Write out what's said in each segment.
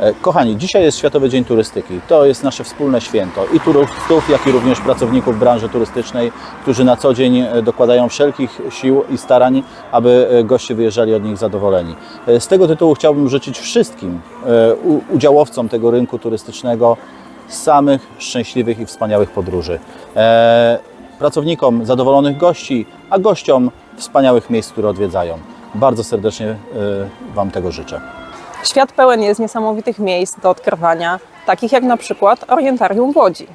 E, Kochani, dzisiaj jest Światowy Dzień Turystyki. To jest nasze wspólne święto i turystów, jak i również pracowników branży turystycznej, którzy na co dzień e, dokładają wszelkich sił i starań, aby e, goście wyjeżdżali od nich zadowoleni. Z tego tytułu chciałbym życzyć wszystkim udziałowcom tego rynku turystycznego samych szczęśliwych i wspaniałych podróży. Pracownikom zadowolonych gości, a gościom wspaniałych miejsc, które odwiedzają. Bardzo serdecznie Wam tego życzę. Świat pełen jest niesamowitych miejsc do odkrywania, takich jak na przykład Orientarium w Łodzi.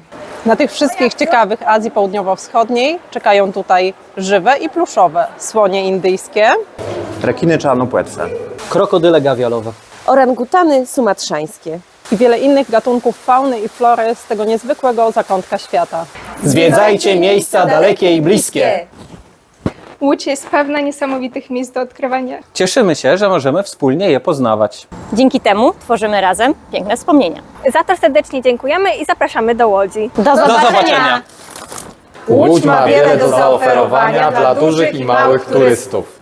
Na tych wszystkich ciekawych Azji Południowo-Wschodniej czekają tutaj żywe i pluszowe słonie indyjskie, Rekiny czarnopłetwe. Krokodyle gawialowe. orangutany sumatrzańskie. i wiele innych gatunków fauny i flory z tego niezwykłego zakątka świata. Zwiedzajcie miejsca dalekie i bliskie. Łódź jest pełna niesamowitych miejsc do odkrywania. Cieszymy się, że możemy wspólnie je poznawać. Dzięki temu tworzymy razem piękne wspomnienia. Za to serdecznie dziękujemy i zapraszamy do Łodzi. Do Do zobaczenia! Łódź ma wiele do zaoferowania dla dużych i małych turystów.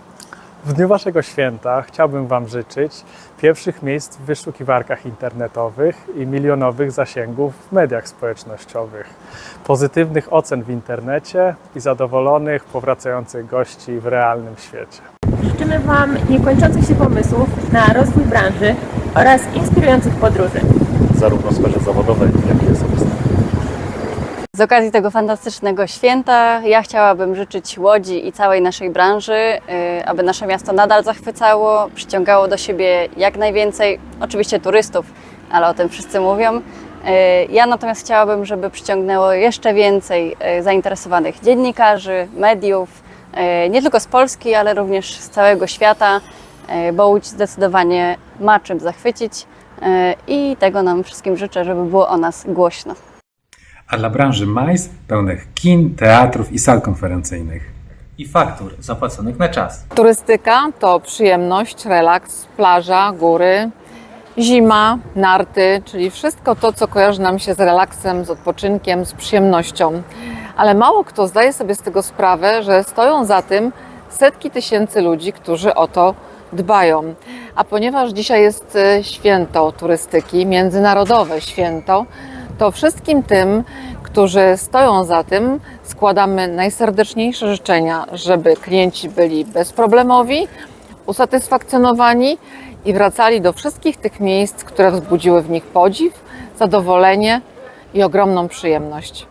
W dniu Waszego święta chciałbym Wam życzyć pierwszych miejsc w wyszukiwarkach internetowych i milionowych zasięgów w mediach społecznościowych, pozytywnych ocen w internecie i zadowolonych, powracających gości w realnym świecie. Życzymy Wam niekończących się pomysłów na rozwój branży oraz inspirujących podróży. Zarówno w sferze zawodowej, jak i osobistej. Z okazji tego fantastycznego święta ja chciałabym życzyć Łodzi i całej naszej branży, y, aby nasze miasto nadal zachwycało, przyciągało do siebie jak najwięcej, oczywiście turystów, ale o tym wszyscy mówią. Y, Ja natomiast chciałabym, żeby przyciągnęło jeszcze więcej y, zainteresowanych dziennikarzy, mediów, nie tylko z Polski, ale również z całego świata, bo Łódź zdecydowanie ma czym zachwycić i tego nam wszystkim życzę, żeby było o nas głośno. A dla branży MAIS pełnych kin, teatrów i sal konferencyjnych. I faktur zapłaconych na czas. Turystyka to przyjemność, relaks, plaża, góry, zima, narty, czyli wszystko to, co kojarzy nam się z relaksem, z odpoczynkiem, z przyjemnością. Ale mało kto zdaje sobie z tego sprawę, że stoją za tym setki tysięcy ludzi, którzy o to dbają. A ponieważ dzisiaj jest e, święto turystyki, międzynarodowe święto, to wszystkim tym, którzy stoją za tym, składamy najserdeczniejsze życzenia, żeby klienci byli bezproblemowi, usatysfakcjonowani i wracali do wszystkich tych miejsc, które wzbudziły w nich podziw, zadowolenie i ogromną przyjemność.